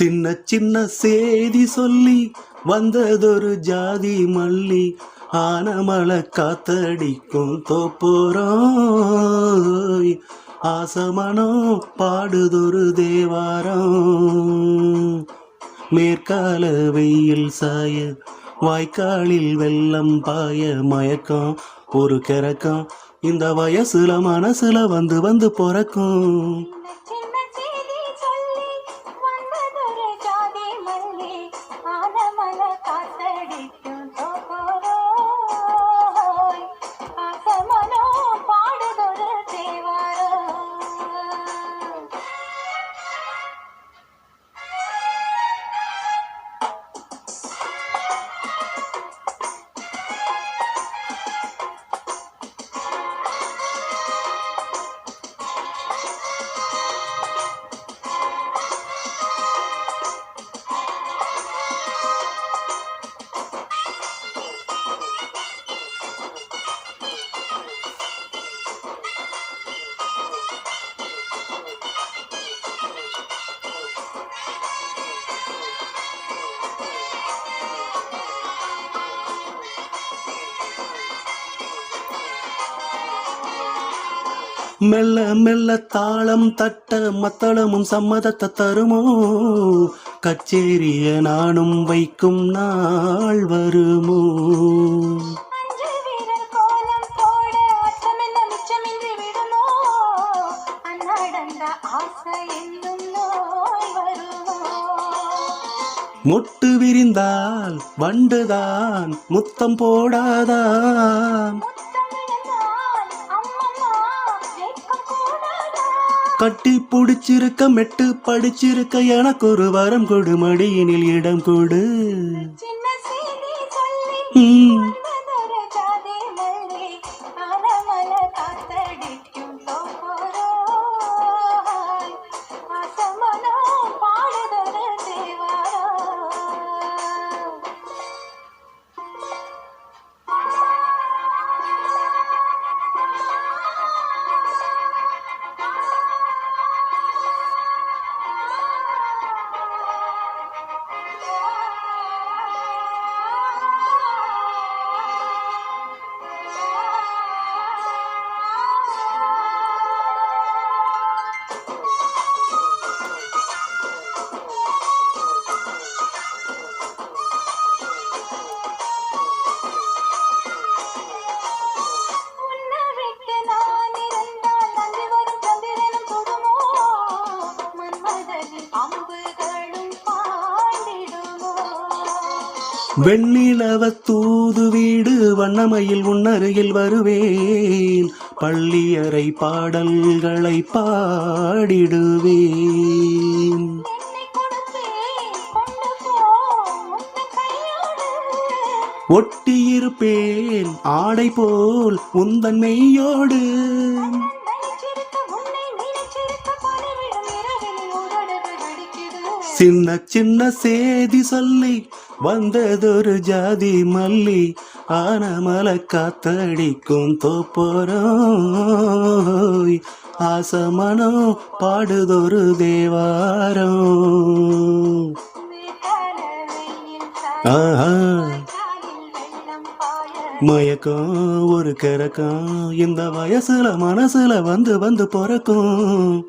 சின்ன சின்ன செய்தி சொல்லி வந்ததொரு ஜாதி மல்லி ஆனமலை காத்தடிக்கும் தோப்போறோம் ஆசமனம் பாடுதொரு தேவாரம். மேற்கால வெயில் சாய வாய்க்காலில் வெள்ளம் பாய மயக்கம் ஒரு கிறக்கம் இந்த வயசுல மனசுல வந்து வந்து பிறக்கும். மெல்ல மெல்ல தாளம் தட்ட மத்தளமும் சம்மதத்தை தருமோ? கச்சேரிய நானும் வைக்கும் நாள் வருமோ? மொட்டு விரிந்தால் வண்டுதான் முத்தம் போடாதா கட்டி புடிச்சிருக்க மெட்டு படிச்சிருக்க எனக்கு ஒரு வரம் கொடு மடியினில் இடம் கொடு. வெண்ணிலவ தூது வீடு வண்ணமையில் உன்னருகில் வருவேன். பள்ளியறை பாடல்களை பாடிடுவேன். ஒட்டியிருப்பேன் ஆடை போல் உந்தன் மெய்யோடு. சின்ன சின்ன சேதி சொல்லி வந்ததொரு ஜாதி மல்லி ஆனமலை காத்தடிக்கும் தோப்போரோய். ஆசமனம் பாடுதொரு தேவாரம் ஆஹா. மயக்கம் ஒரு கிறக்கம். இந்த வயசுல மனசுல வந்து வந்து பிறக்கும்.